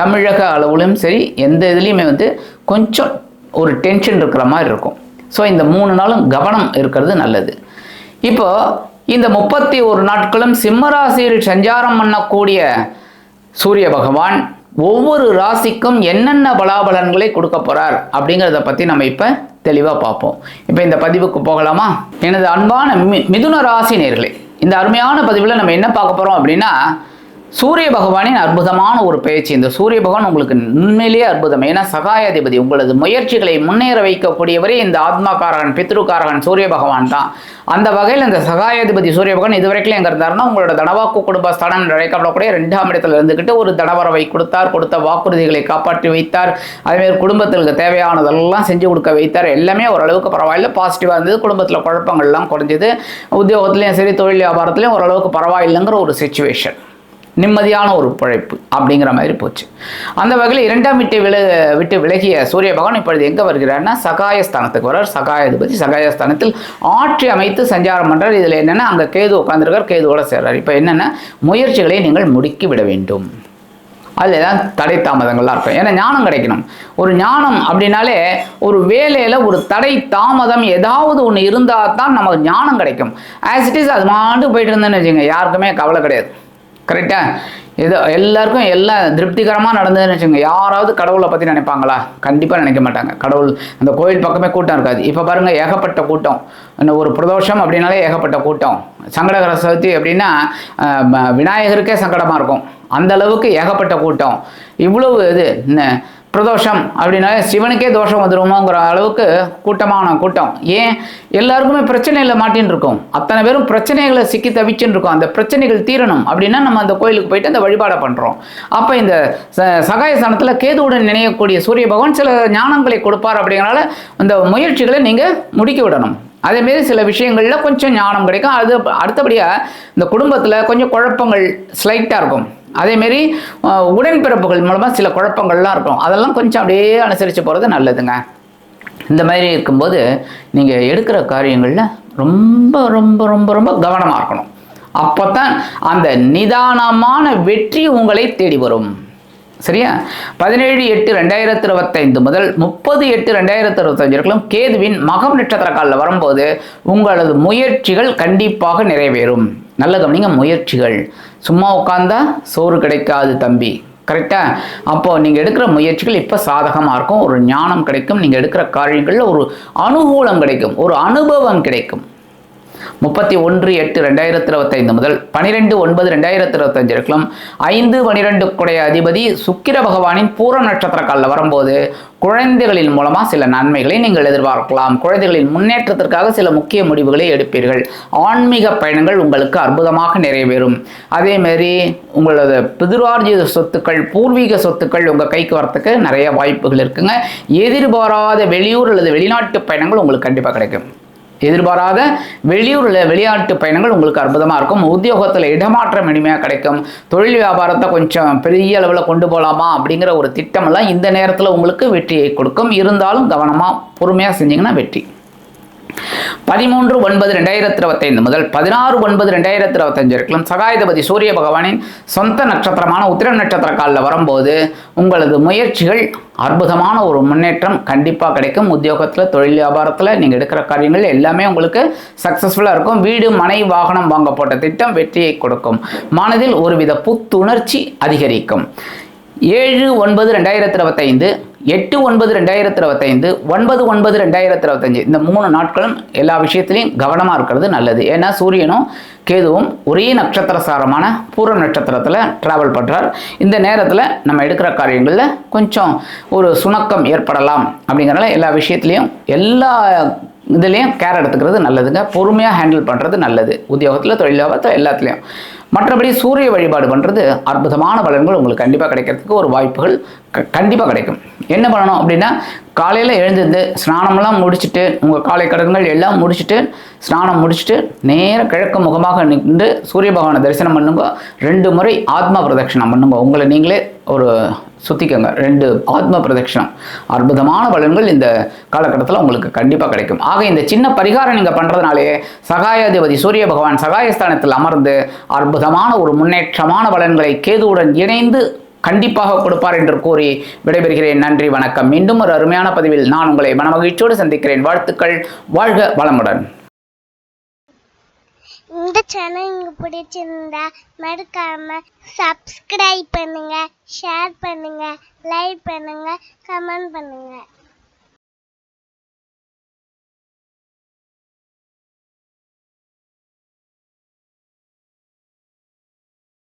தமிழக அளவுலையும் சரி எந்த இதுலேயுமே வந்து கொஞ்சம் ஒரு டென்ஷன் இருக்கிற மாதிரி இருக்கும். ஸோ இந்த மூணு நாளும் கவனம் இருக்கிறது நல்லது. இப்போ இந்த முப்பத்தி ஒரு நாட்களும் சிம்மராசியில் சஞ்சாரம் பண்ணக்கூடிய சூரிய பகவான் ஒவ்வொரு ராசிக்கும் என்னென்ன பலாபலன்களை கொடுக்க போறார் அப்படிங்கிறத பற்றி நம்ம இப்போ தெளிவாக பார்ப்போம். இப்போ இந்த பதிவுக்கு போகலாமா? எனது அன்பான மி மிதுன ராசி நேர்களே இந்த அருமையான பதிவில் நம்ம என்ன பார்க்க போகிறோம் அப்படின்னா சூரிய பகவானின் அற்புதமான ஒரு பயிற்சி இந்த சூரிய பகவான் உங்களுக்கு உண்மையிலேயே அற்புதம். ஏன்னா சகாயாதிபதி உங்களது முயற்சிகளை முன்னேற வைக்கக்கூடியவரே இந்த ஆத்மாக்காரகன் பித்ருக்காரகன் சூரிய பகவான் தான். அந்த வகையில் இந்த சகாயாதிபதி சூரிய பகவான் இதுவரைக்கும் எங்கே இருந்தாருன்னா உங்களோட தனவாக்கு குடும்ப ஸ்தானம் அழைக்கப்படக்கூடிய ரெண்டாம் இடத்துல இருந்துக்கிட்டு ஒரு தனவரவை கொடுத்தார் கொடுத்த வாக்குறுதிகளை காப்பாற்றி வைத்தார். அதேமாதிரி குடும்பத்திற்கு தேவையானதெல்லாம் செஞ்சு கொடுக்க வைத்தார். எல்லாமே ஓரளவுக்கு பரவாயில்ல. பாசிட்டிவாக இருந்தது. குடும்பத்தில் குழப்பங்கள்லாம் குறைஞ்சது. உத்தியோகத்துலேயும் சரி தொழில் வியாபாரத்துலேயும் ஓரளவுக்கு பரவாயில்லைங்கிற ஒரு சுச்சுவேஷன் நிம்மதியான ஒரு பிழைப்பு அப்படிங்கிற மாதிரி போச்சு. அந்த வகையில் இரண்டாம் விட்டு வில விட்டு விலகிய சூரிய பகவான் இப்பொழுது எங்கே வருகிறார்னா சகாயஸ்தானத்துக்கு வர்றார் சகாயாதிபதி சகாயஸ்தானத்தில் ஆட்சி அமைத்து சஞ்சாரம் பண்ணுறார் இதில் என்னென்னா அங்கே கேது உட்காந்துருக்கார் கேதுவோட சேர்றார். இப்போ என்னென்னா முயற்சிகளை நீங்கள் முடுக்கி விட வேண்டும். அதில் தான் தடை தாமதங்கள்லாம் இருக்கும். ஏன்னா ஞானம் கிடைக்கணும். ஒரு ஞானம் அப்படின்னாலே ஒரு வேலையில் ஒரு தடை தாமதம் ஏதாவது ஒன்று இருந்தால் தான் நமக்கு ஞானம் கிடைக்கும். ஆஸ் இட் இஸ் அது மாண்டு போயிட்டு இருந்தேன்னு வச்சுங்க யாருக்குமே கவலை கிடையாது. கரெக்டா இது எல்லாருக்கும் எல்லாம் திருப்திகரமாக நடந்ததுன்னு வச்சுங்க யாராவது கடவுளை பற்றி நினைப்பாங்களா? கண்டிப்பாக நினைக்க மாட்டாங்க. கடவுள் அந்த கோயில் பக்கமே கூட்டம் இருக்காது. இப்போ பாருங்கள் ஏகப்பட்ட கூட்டம். இந்த ஒரு பிரதோஷம் அப்படின்னாலே ஏகப்பட்ட கூட்டம். சங்கடகர சதுர்த்தி அப்படின்னா விநாயகருக்கே சங்கடமாக இருக்கும். அந்த அளவுக்கு ஏகப்பட்ட கூட்டம். இவ்வளவு இது என்ன, பிரதோஷம் அப்படின்னாலே சிவனுக்கே தோஷம் வந்துடுமோங்கிற அளவுக்கு கூட்டமான கூட்டம். ஏன்? எல்லாருக்குமே பிரச்சனையில் மாட்டின்னு இருக்கும் அத்தனை பேரும் பிரச்சனைகளை சிக்கி தவிச்சுன்னு இருக்கும் அந்த பிரச்சனைகள் தீரணும் அப்படின்னா நம்ம அந்த கோயிலுக்கு போயிட்டு அந்த வழிபாடை பண்ணுறோம் அப்போ இந்த ச- சகாய சனத்தில் கேதுவுடன் நினையக்கூடிய சூரிய பகவான் சில ஞானங்களை கொடுப்பார் அப்படிங்கிறனால அந்த முயற்சிகளை நீங்கள் முடுக்கி விடணும். அதேமாரி சில விஷயங்களில் கொஞ்சம் ஞானம் கிடைக்கும். அது அடுத்தபடியாக இந்த குடும்பத்தில் கொஞ்சம் குழப்பங்கள் ஸ்லைட்டாக இருக்கும். அதேமாரி உடன்பிறப்புகள் மூலமாக சில குழப்பங்கள்லாம் இருக்கும். அதெல்லாம் கொஞ்சம் அப்படியே அனுசரித்து போகிறது நல்லதுங்க. இந்த மாதிரி இருக்கும்போது நீங்கள் எடுக்கிற காரியங்களில் ரொம்ப ரொம்ப ரொம்ப ரொம்ப கவனமாக இருக்கணும். அப்போ தான் அந்த நிதானமான வெற்றி உங்களை தேடி வரும். சரியா? பதினேழு எட்டு ரெண்டாயிரத்தி இருபத்தைந்து முதல் முப்பது எட்டு ரெண்டாயிரத்தி இருபத்தஞ்சு வரைக்கும் கேதுவின் மகம் நட்சத்திர காலில் வரும்போது உங்களது முயற்சிகள் கண்டிப்பாக நிறைவேறும். நல்ல கவனிங்க முயற்சிகள். சும்மா உட்காந்தா சோறு கிடைக்காது தம்பி. கரெக்டா அப்போ நீங்கள் எடுக்கிற முயற்சிகள் இப்போ சாதகமாக இருக்கும். ஒரு ஞானம் கிடைக்கும். நீங்கள் எடுக்கிற காரியங்களில் ஒரு அனுகூலம் கிடைக்கும். ஒரு அனுபவம் கிடைக்கும். முப்பத்தி ஒன்று எட்டு ரெண்டாயிரத்தி இருபத்தைந்து முதல் பனிரெண்டு ஒன்பது ரெண்டாயிரத்தி இருபத்தஞ்சு வரைக்கும் ஐந்து பனிரெண்டு குடைய அதிபதி சுக்கிர பகவானின் பூர நட்சத்திர காலில் வரும்போது குழந்தைகளின் மூலமாக சில நன்மைகளை நீங்கள் எதிர்பார்க்கலாம். குழந்தைகளின் முன்னேற்றத்திற்காக சில முக்கிய முடிவுகளை எடுப்பீர்கள். ஆன்மீக பயணங்கள் உங்களுக்கு அற்புதமாக நிறைவேறும். அதேமாரி உங்களது பிதிர்வார்ஜித சொத்துக்கள் பூர்வீக சொத்துக்கள் உங்கள் கைக்கு வரத்துக்கு நிறைய வாய்ப்புகள் இருக்குங்க. எதிர்பாராத வெளியூர் அல்லது வெளிநாட்டு பயணங்கள் உங்களுக்கு கண்டிப்பாக கிடைக்கும். எதிர்பாராத வெளியூரில் வெளிநாட்டு பயணங்கள் உங்களுக்கு அற்புதமாக இருக்கும். உத்தியோகத்தில் இடமாற்றம் இனிமையாக கிடைக்கும். தொழில் வியாபாரத்தை கொஞ்சம் பெரிய அளவில் கொண்டு போகலாமா அப்படிங்கிற ஒரு திட்டமெல்லாம் இந்த நேரத்தில் உங்களுக்கு வெற்றியை கொடுக்கும். இருந்தாலும் கவனமாக பொறுமையாக செஞ்சிங்கன்னா வெற்றி. பதிமூன்று ஒன்பது ரெண்டாயிரத்தி இருபத்தைந்து முதல் பதினாறு ஒன்பது ரெண்டாயிரத்தி இருபத்தஞ்சு வரைக்கும் சகாயதபதி சூரிய பகவானின் சொந்த நட்சத்திரமான உத்திர நட்சத்திர காலில் வரும்போது உங்களது முயற்சிகள் அற்புதமான ஒரு முன்னேற்றம் கண்டிப்பாக கிடைக்கும். உத்தியோகத்தில் தொழில் வியாபாரத்தில் நீங்கள் எடுக்கிற காரியங்கள் எல்லாமே உங்களுக்கு சக்ஸஸ்ஃபுல்லாக இருக்கும். வீடு மனை வாகனம் வாங்க போட்ட திட்டம் வெற்றியை கொடுக்கும். மனதில் ஒருவித புத்துணர்ச்சி அதிகரிக்கும். ஏழு ஒன்பது ரெண்டாயிரத்தி இருபத்தைந்து எட்டு ஒன்பது ரெண்டாயிரத்தி இருபத்தைந்து ஒன்பது ஒன்பது ரெண்டாயிரத்தி இருபத்தஞ்சு இந்த மூணு நாட்களும் எல்லா விஷயத்துலையும் கவனமாக இருக்கிறது நல்லது. ஏன்னா சூரியனும் கேதுவும் ஒரே நட்சத்திர சாரமான பூர நட்சத்திரத்தில் ட்ராவல் பண்ணுறார் இந்த நேரத்தில் நம்ம எடுக்கிற காரியங்களில் கொஞ்சம் ஒரு சுணக்கம் ஏற்படலாம் அப்படிங்கிறனால எல்லா விஷயத்துலையும் எல்லா இதுலேயும் கேர் எடுத்துக்கிறது நல்லதுங்க. பொறுமையாக ஹேண்டில் பண்ணுறது நல்லது. உத்தியோகத்தில் தொழில் எல்லாத்துலேயும். மற்றபடி சூரிய வழிபாடு பண்ணுறது அற்புதமான பலன்கள் உங்களுக்கு கண்டிப்பாக கிடைக்கிறதுக்கு ஒரு வாய்ப்புகள் க கண்டிப்பாக கிடைக்கும். என்ன பண்ணணும் அப்படின்னா காலையில் எழுந்திருந்து ஸ்நானமெல்லாம் முடிச்சுட்டு உங்கள் காலை கடன்கள் எல்லாம் முடிச்சுட்டு ஸ்நானம் முடிச்சுட்டு நேர கிழக்கு முகமாக நின்று சூரிய பகவானை தரிசனம் பண்ணுங்க. ரெண்டு முறை ஆத்மா பிரதட்சிணம் பண்ணுங்க. உங்களை நீங்களே ஒரு சுத்திக்கோங்க. ரெண்டு ஆத்ம பிரதட்சணம். அற்புதமான பலன்கள் இந்த காலகட்டத்தில் உங்களுக்கு கண்டிப்பாக கிடைக்கும். ஆக இந்த சின்ன பரிகாரம் நீங்கள் பண்ணுறதுனாலே சகாயாதிபதி சூரிய பகவான் சகாயஸ்தானத்தில் அமர்ந்து அற்புதமான ஒரு முன்னேற்றமான பலன்களை கேதுவுடன் இணைந்து கண்டிப்பாக கொடுப்பார் என்று கூறி விடைபெறுகிறேன். நன்றி வணக்கம். மீண்டும் ஒரு அருமையான பதிவில் நான் உங்களை மனமகிழ்ச்சியோடு சந்திக்கிறேன். வாழ்த்துக்கள். வாழ்க வளமுடன். இந்த சேனல் உங்களுக்கு பிடிச்சிருந்தா மறக்காம சப்ஸ்கிரைப் பண்ணுங்க ஷேர் பண்ணுங்க லைக் பண்ணுங்க கமெண்ட் பண்ணுங்க.